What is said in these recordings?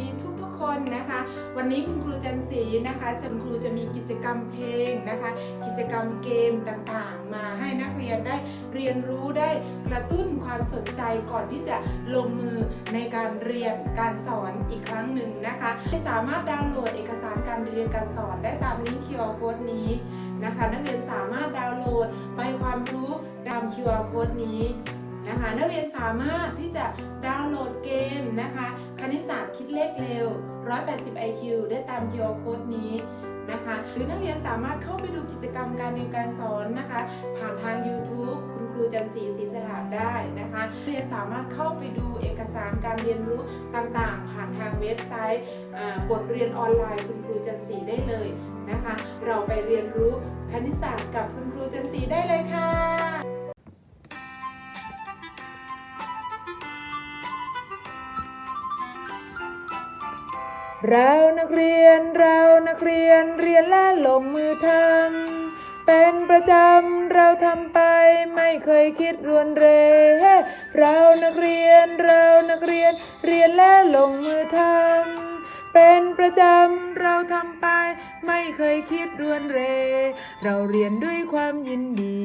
ดีทุกๆคนนะคะ วันนี้คุณครูจันศรีนะคะจะคุณครูจะมีกิจกรรมเพลงนะคะ กิจกรรมเกมต่างๆ มาให้นักเรียนได้เรียนรู้ได้กระตุ้นความสนใจก่อนที่จะลงมือในการเรียนการสอนอีกครั้งหนึ่งนะคะสามารถดาวน์โหลดเอกสารการเรียนการสอนได้ตามลิงก์ QR Code นี้นะคะ นักเรียนสามารถดาวน์โหลดใบความรู้ตาม QR Code นี้ นะคะ นักเรียนสามารถที่จะดาวน์โหลดเกมนะคะ คณิตศาสตร์คิดเลขเร็ว 180 IQ ได้ตาม QR Code นี้นะคะหรือนักเรียนสามารถเข้าไปดูกิจกรรมการเรียนการสอนนะคะ ผ่านทาง YouTube คุณครูจันทร์ศรีศรีสถานได้นะคะนักเรียนสามารถเข้าไปดูเอกสารการเรียนรู้ต่างๆ ผ่านทางเว็บไซต์บทเรียนออนไลน์คุณครูจันทร์ศรีได้เลยนะคะ เราไปเรียนรู้คณิตศาสตร์กับคุณครูจันทร์ศรีได้เลยค่ะ เรานักเรียนเรานักเรียนเรียนและลงมือทำเป็นประจำเราทำไปไม่เคยคิดรวนเร เรานักเรียนเรานักเรียนเรียนและลงมือทำ เป็นประจำเราทำไป ไม่เคยคิดรวนเร เราเรียนด้วยความยินดี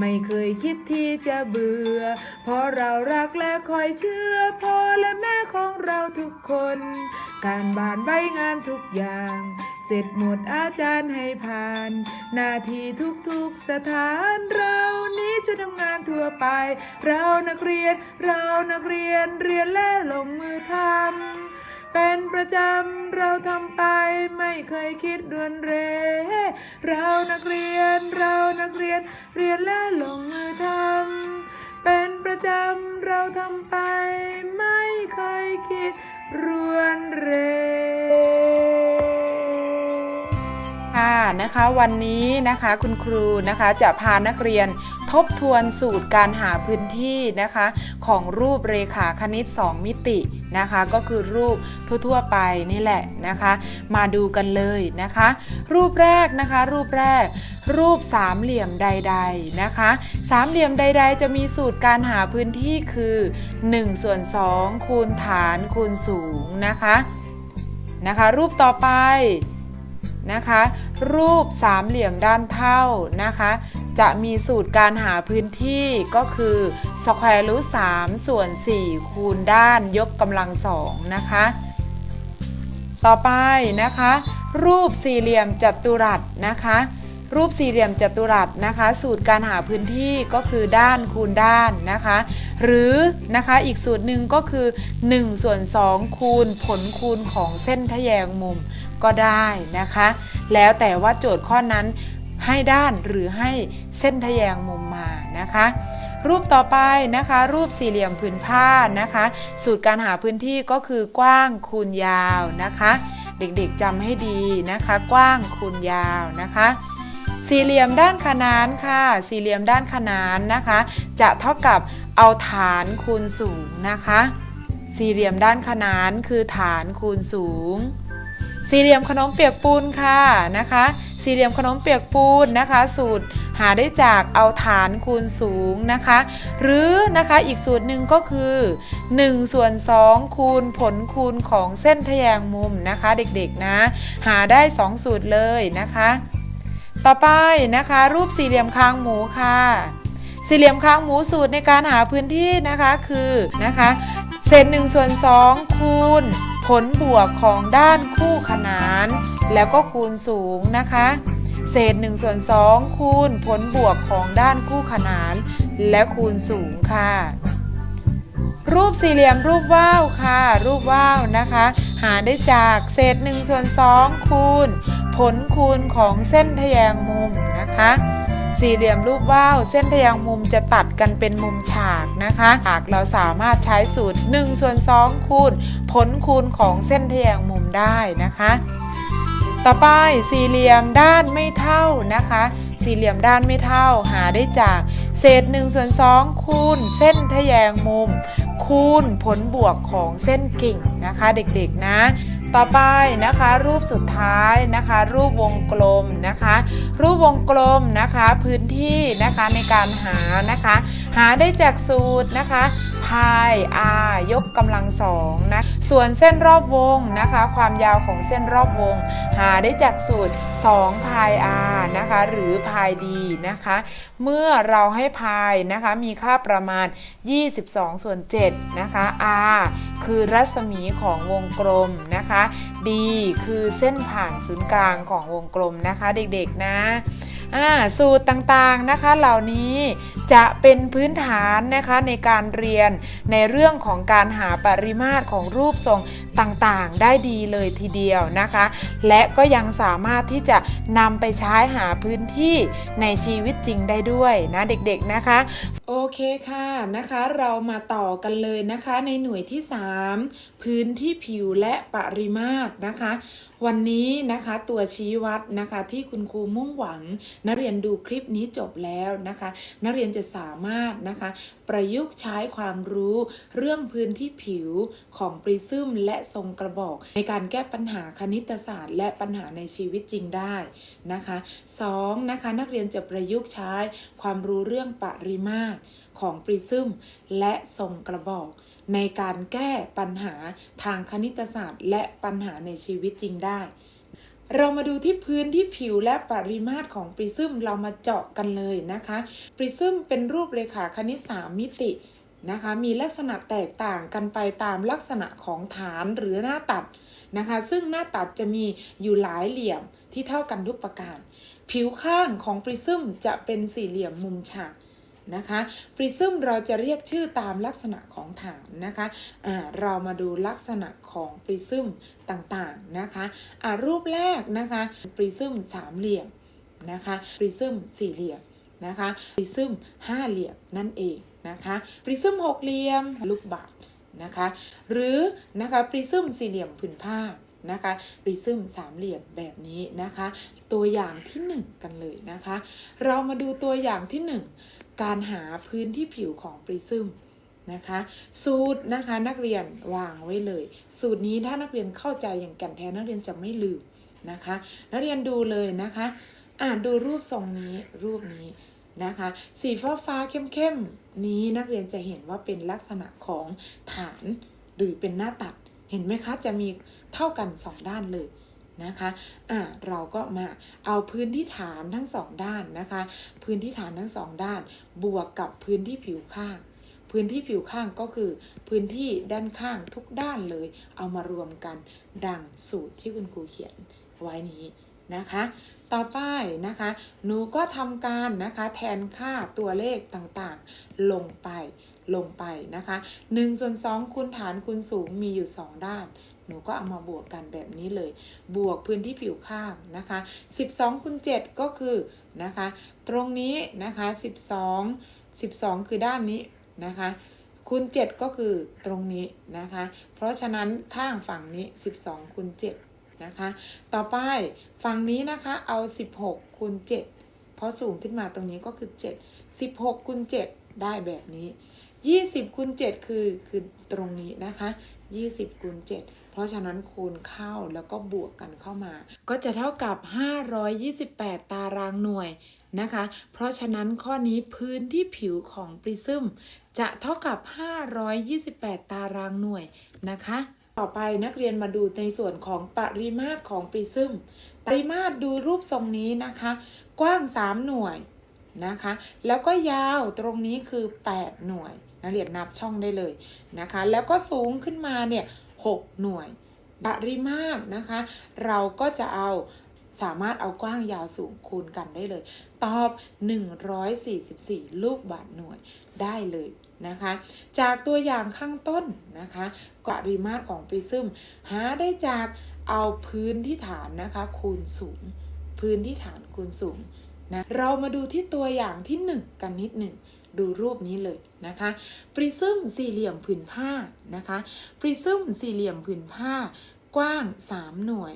ไม่เคยคิดที่จะเบื่อ เพราะเรารักและคอยเชื่อพ่อและแม่ของเราทุกคน การบานใบงานทุกอย่าง เสร็จหมดอาจารย์ให้ผ่าน หน้าที่ทุกๆสถานเรานี้ช่วยทำงานทั่วไป เรานักเรียน เรานักเรียนเรียนและลงมือทำ เป็นประจำเราทำไปไม่เคยคิดดวนเร เรานักเรียนเรานักเรียนเรียนและลงมือทำเป็นประจำเราทำไปไม่เคยคิดรวนเร นะคะ วันนี้นะคะคุณครูนะคะจะพานักเรียนทบทวนสูตรการหาพื้นที่นะคะ ของรูปเรขาคณิต 2 มิตินะคะ ก็คือรูปทั่วๆไปนี่แหละนะคะ มาดูกันเลยนะคะ รูปแรกนะคะ รูปแรก รูปสามเหลี่ยมใดๆนะคะสามเหลี่ยมใด ๆ จะมีสูตรการหาพื้นที่คือ1ส่วน2คูณฐานคูณสูงนะคะนะคะ รูปต่อไป นะคะ รูปสามเหลี่ยมด้านเท่านะคะ จะมีสูตรการหาพื้นที่ก็คือสแควร์รูท3ส่วน4คูณด้านยกกำลังสองนะคะ ต่อไปนะคะ รูปสี่เหลี่ยมจัตุรัสนะคะ รูปสี่เหลี่ยมจัตุรัสนะคะ สูตรการหาพื้นที่ก็คือด้านคูณด้านนะคะ หรือนะคะอีกสูตรหนึ่งก็คือ1ส่วน2คูณผลคูณของเส้นทแยงมุม ก็ได้นะคะ แล้วแต่ว่าโจทย์ข้อนั้นให้ด้านหรือให้เส้นทแยงมุมมานะคะ รูปต่อไปนะคะ รูปสี่เหลี่ยมผืนผ้านะคะ สูตรการหาพื้นที่ก็คือกว้างคูณยาวนะคะ เด็กๆจำให้ดีนะคะ กว้างคูณยาวนะคะสี่เหลี่ยมด้านขนานค่ะ สี่เหลี่ยมด้านขนานนะคะ จะเท่ากับเอาฐานคูณสูงนะคะ สี่เหลี่ยมด้านขนานคือฐานคูณสูง สี่เหลี่ยมขนมเปียกปูนค่ะนะคะ สี่เหลี่ยมขนมเปียกปูนนะคะ สูตรหาได้จากเอาฐานคูณสูงนะคะ หรือนะคะอีกสูตรหนึ่งก็คือ1ส่วน2คูณผลคูณของเส้นทแยงมุมนะคะเด็กๆนะ หาได้ 2 สูตรเลยนะคะ ต่อไปนะคะรูปสี่เหลี่ยมคางหมูค่ะ สี่เหลี่ยมคางหมูสูตรในการหาพื้นที่นะคะคือนะคะเศษ1ส่วน2คูณ ผลบวกของด้านคู่ขนาน แล้วก็คูณสูงนะคะ เศษ1ส่วน2คูณผลบวกของด้านคู่ขนาน และคูณสูงค่ะ รูปสี่เหลี่ยมรูปว่าวค่ะ รูปว่าวนะคะ หาได้จากเศษ1ส่วน2คูณ ผลคูณของเส้นทแยงมุมนะคะ สี่เหลี่ยมรูปว่าวเส้นทะแยงมุมจะตัดกันเป็นมุมฉากนะคะหากเราสามารถใช้สูตร1ส่วน2คูณผลคูณของเส้นทะแยงมุมได้นะคะ ต่อไปสี่เหลี่ยมด้านไม่เท่านะคะ สี่เหลี่ยมด้านไม่เท่าหาได้จากเศษ1ส่วน2คูณเส้นทะแยงมุม คูณผลบวกของเส้นกิ่งนะคะ เด็กๆนะ ต่อไปนะคะรูปสุดท้ายนะคะ รูปวงกลมนะคะ รูปวงกลมนะคะพื้นที่นะคะในการหานะคะ หาได้จากสูตรนะคะพาย r ยกกำลังสองนะส่วนเส้นรอบวงนะคะ ความยาวของเส้นรอบวง หาได้จากสูตร2พาย r นะคะหรือพาย d นะคะ เมื่อเราให้พายนะคะมีค่าประมาณ 22 ส่วน7นะคะ r คือรัศมีของวงกลมนะคะ d คือเส้นผ่านศูนย์กลางของวงกลมนะคะเด็กๆนะ สูตรต่างๆนะคะเหล่านี้จะเป็นพื้นฐานนะคะในการเรียนในเรื่องของการหาปริมาตรของรูปทรงต่างๆ ได้ดีเลยทีเดียวนะคะ และก็ยังสามารถที่จะนำไปใช้หาพื้นที่ในชีวิตจริงได้ด้วยนะเด็กๆนะคะ โอเคค่ะนะคะเรามาต่อกันเลยนะคะในหน่วยที่ 3 พื้นที่ผิวและปริมาตรนะคะ วันนี้นะคะตัวชี้วัดนะคะที่คุณครูมุ่งหวัง นักเรียนดูคลิปนี้จบแล้วนะคะ นักเรียนจะสามารถนะคะ ประยุกต์ใช้ความรู้เรื่องพื้นที่ผิวของปริซึมและทรงกระบอก ในการแก้ปัญหาคณิตศาสตร์ และปัญหาในชีวิตจริงได้นะคะสองนะคะนักเรียนจะประยุกต์ใช้ความรู้เรื่องปริมาตรของปริซึมและทรงกระบอกในการแก้ปัญหาทางคณิตศาสตร์ และปัญหาในชีวิตจริงได้ เรามาดูที่พื้นที่ผิวและปริมาตรของปริซึมเรามาเจาะกันเลยนะคะ ปริซึมเป็นรูปเรขาคณิต3มิตินะคะ มีลักษณะแตกต่างกันไปตามลักษณะของฐานหรือหน้าตัดนะคะ ซึ่งหน้าตัดจะมีอยู่หลายเหลี่ยมที่เท่ากันทุกประการ ผิวข้างของปริซึมจะเป็นสี่เหลี่ยมมุมฉาก นะคะปริซึมเราจะเรียกชื่อตามลักษณะของฐานนะคะอ่าเรามาดูลักษณะของปริซึมต่างๆนะคะอ่ารูปแรกนะคะปริซึมสามเหลี่ยมนะคะปริซึมสี่เหลี่ยมนะคะปริซึมห้าเหลี่ยมนั่นเองนะคะปริซึมหกเหลี่ยมลูกบาศก์นะคะหรือนะคะปริซึมสี่เหลี่ยมผืนผ้านะคะปริซึมสามเหลี่ยมแบบนี้นะคะ ตัวอย่างที่หนึ่งกันเลยนะคะ เรามาดูตัวอย่างที่หนึ่ง การหาพื้นที่ผิวของปริซึมนะคะสูตรนะคะนักเรียนวางไว้เลย สูตรนี้ถ้านักเรียนเข้าใจอย่างแก่นแท้นักเรียนจะไม่ลืมนะคะ นักเรียนดูเลยนะคะ อ่านดูรูปทรงนี้รูปนี้นะคะ สีฟ้าฟ้าเข้มๆนี้นักเรียนจะเห็นว่าเป็นลักษณะของฐานหรือเป็นหน้าตัดเห็นไหมคะจะมีเท่ากันสองด้านเลย นะคะอ่าเราก็มาเอาพื้นที่ฐานทั้งสองด้านนะคะ พื้นที่ฐานทั้งสองด้าน บวกกับพื้นที่ผิวข้าง พื้นที่ผิวข้างก็คือพื้นที่ด้านข้างทุกด้านเลย เอามารวมกันดังสูตรที่คุณครูเขียนไว้นี้นะคะ ต่อไปนะคะ หนูก็ทำการนะคะแทนค่าตัวเลขต่างๆ ลงไปลงไปนะคะ1ส่วน2คูณฐานคูณสูงมีอยู่ 2 ด้าน หนูก็เอามาบวกกันแบบนี้เลย บวกพื้นที่ผิวข้างนะคะ 12คูณ7ก็คือนะคะ ตรงนี้นะคะ 12 12 คือด้านนี้นะคะคูณ7ก็คือตรงนี้นะคะ เพราะฉะนั้นข้างฝั่งนี้ 12คูณ7นะคะ ต่อไปฝั่งนี้นะคะเอา 16คูณ7เพราะสูงขึ้นมาตรงนี้ก็คือ 7 16คูณ7ได้แบบนี้ 20คูณ7คือคือตรงนี้นะคะ 20คูณ7 ราะฉะนั้นคูณเข้าแล้วก็บวกกันเข้ามา ก็จะเท่ากับ 528 ตารางหน่วยนะคะ เพราะฉะนั้นข้อนี้พื้นที่ผิวของปริซึมจะเท่ากับ 528 ตารางหน่วยนะคะ ต่อไปนักเรียนมาดูในส่วนของปริมาตรของปริซึม ปริมาตรดูรูปทรงนี้นะคะ กว้าง 3 หน่วยนะคะ แล้วก็ยาวตรงนี้คือ 8 หน่วย นักเรียนนับช่องได้เลยนะคะ แล้วก็สูงขึ้นมาเนี่ย 6 หน่วยปริมาตรนะคะ เราก็จะเอาสามารถเอากว้างยาวสูงคูณกันได้เลย ตอบ 144 ลูกบาศก์หน่วยได้เลยนะคะ จากตัวอย่างข้างต้นนะคะปริมาตรของปริซึมหาได้จากเอาพื้นที่ฐานนะคะคูณสูง พื้นที่ฐานคูณสูงนะเรามาดูที่ตัวอย่างที่ 1 กันนิดหนึ่ง ดูรูปนี้เลยนะคะปริซึมสี่เหลี่ยมผืนผ้านะคะปริซึมสี่เหลี่ยมผืนผ้า กว้าง 3 หน่วย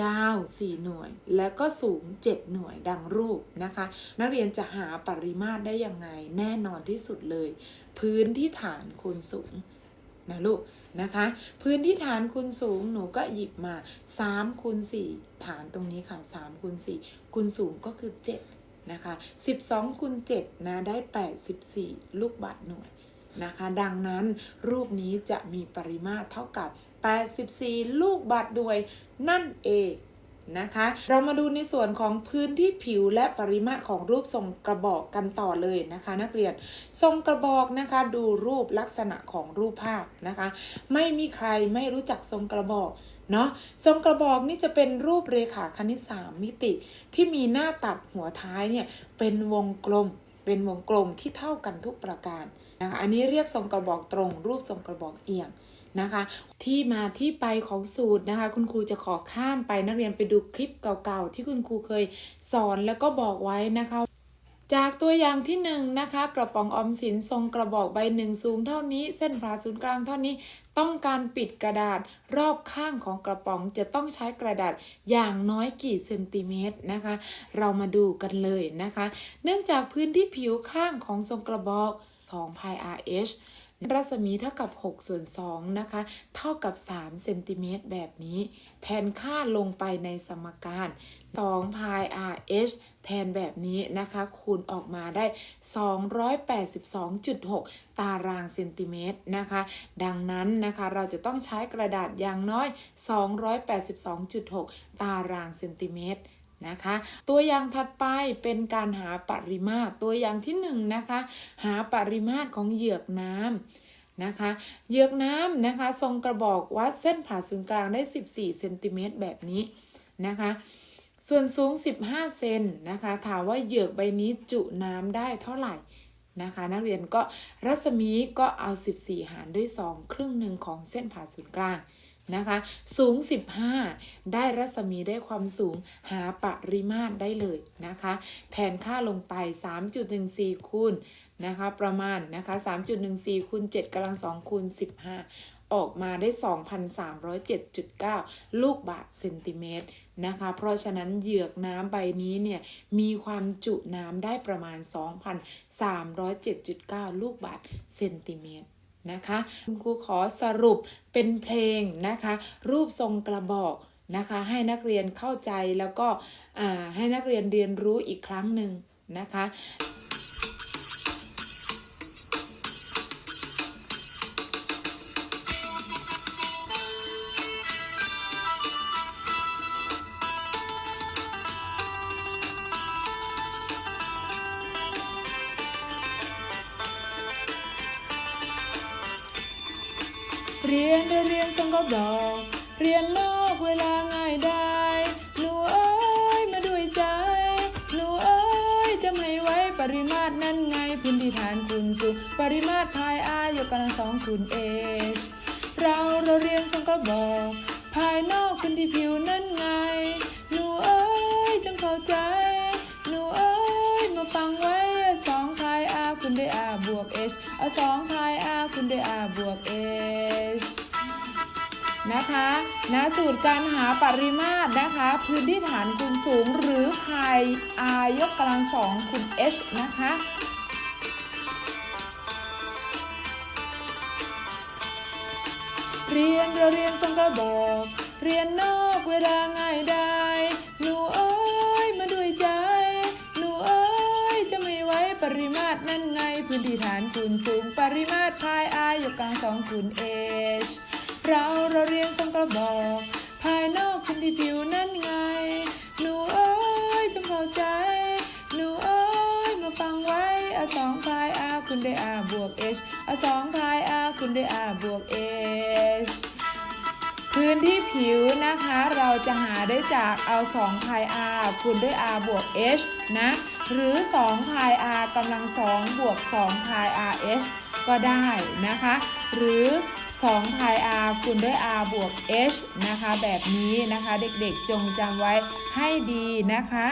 ยาว 4 หน่วย แล้วก็สูง 7 หน่วยดังรูปนะคะ นักเรียนจะหาปริมาตรได้ยังไงแน่นอนที่สุดเลย พื้นที่ฐานคูณสูงนะลูกนะคะ พื้นที่ฐานคูณสูงหนูก็หยิบมา3คูณ4ฐานตรงนี้ค่ะ3คูณ4คูณสูงก็คือ 7 นะคะ 12คูณ7นะได้ 84 ลูกบาศก์หน่วยนะคะ ดังนั้นรูปนี้จะมีปริมาตรเท่ากับ 84 ลูกบาศก์ด้วยนั่นเองนะคะ เรามาดูในส่วนของพื้นที่ผิวและปริมาตรของรูปทรงกระบอกกันต่อเลยนะคะ นักเรียนทรงกระบอกนะคะดูรูปลักษณะของรูปภาพนะคะ ไม่มีใครไม่รู้จักทรงกระบอก เนาะทรงกระบอกนี่จะเป็นรูปเรขาคณิตสามมิติที่มีหน้าตัดหัวท้ายเนี่ยเป็นวงกลม เป็นวงกลมที่เท่ากันทุกประการนะคะอันนี้เรียกทรงกระบอกตรง รูปทรงกระบอกเอียงนะคะ ที่มาที่ไปของสูตรนะคะ คุณครูจะขอข้ามไปนักเรียนไปดูคลิปเก่าๆ ที่คุณครูเคยสอนแล้วก็บอกไว้นะคะ จากตัวอย่างที่1นงนะคะ กระป๋องออมสินทรงกระบอกใบหนึ่งสูงเท่านี้ เส้นผ่าศูนย์กลางเท่านี้ ต้องการปิดกระดาษรอบข้างของกระป๋องจะต้องใช้กระดาษอย่างน้อยกี่เซนติเมตรนะคะ เรามาดูกันเลยนะคะ เนื่องจากพื้นที่ผิวข้างของทรงกระบอก2 pi rh รัศมีเท่ากับ6ส่วน2นะคะ เท่ากับ3เซนติเมตรแบบนี้ แทนค่าลงไปในสมการ2 pi rh แทนแบบนี้นะคะ คูณออกมาได้ 282.6 ตารางเซนติเมตรนะคะ ดังนั้นนะคะเราจะต้องใช้กระดาษอย่างน้อย 282.6 ตารางเซนติเมตรนะคะตัวอย่างถัดไปเป็นการหาปริมาตรตัวอย่างที่1นงนะคะหาปริมาตรของเหยือกน้ำนะคะเหยือกน้ำนะคะ ทรงกระบอกวัดเส้นผ่าศูนย์กลางได้ 14เซนติเมตรแบบนี้นะคะ ส่วนสูง 15 เซนนะคะ ถามว่าเหยือกใบนี้จุน้ำได้เท่าไหร่นะคะ นักเรียนก็รัศมีก็เอา 14 หารด้วย 2 ครึ่งหนึ่งของเส้นผ่าศูนย์กลางนะคะ สูง 15 ได้รัศมีได้ความสูงหาปริมาตรได้เลยนะคะ แทนค่าลงไป 3.14 คูณนะคะ ประมาณนะคะ 3.14 คูณ7กำลัง2คูณ15 ออกมาได้ 2,307.9 ลูกบาศก์เซนติเมตร นะคะ เพราะฉะนั้นเหยือกน้ำใบนี้เนี่ยมีความจุน้ำได้ประมาณ 2,307.9 ลูกบาศก์เซนติเมตรนะคะคุณครูขอสรุปเป็นเพลงนะคะ รูปทรงกระบอกนะคะ ให้นักเรียนเข้าใจแล้วก็ให้นักเรียนเรียนรู้อีกครั้งหนึ่งนะคะ กระบอก เรียนนอกเวลาง่ายได้ หนูเอ้ยมาด้วยใจ หนูเอ้ยจะไม่ไว้ปริมาตรนั่นไงพื้นที่ฐานคูณสูปริมาตรพายอายกกำลังสองคูณเอชเราเราเรียนทรงกระบอก ภายนอกพื้นที่ผิวนั่นไง หนูเอ้ยจงเข้าใจ นะคะนะสูตรการหาปริมาตรนะคะ พื้นที่ฐานคูณสูง หรือพาย r ยกกำลังสองคูณ h นะคะเรียนเราเรียนทรงกระบอก เรียนนอกเวลาง่ายได้ หนูเอ้ยมาด้วยใจ หนูเอ้ยจะไม่ไว้ปริมาตรนั่นไง พื้นที่ฐานคูณสูงปริมาตรพาย r ยกกำลังสองคูณ h เราเราเรียนทรงกระบอก ภายนอกพื้นที่ผิวนั่นไง หนูเอ้ยจงเข้าใจ หนูเอ้ยมาฟังไว้อาสองพายอาคุณได้อาบวก h อาสองพายอาคุณได้อาบวก h พื้นที่ผิวนะคะเราจะหาได้จากเอา2 pi r คูณด้วย r บวก h นะ หรือ2 pi r กำลัง2บวก2 pi r h ก็ได้นะคะ หรือ 2 pi r คูณด้วย r บวก h นะคะ แบบนี้นะคะ เด็กๆจงจำไว้ให้ดีนะคะ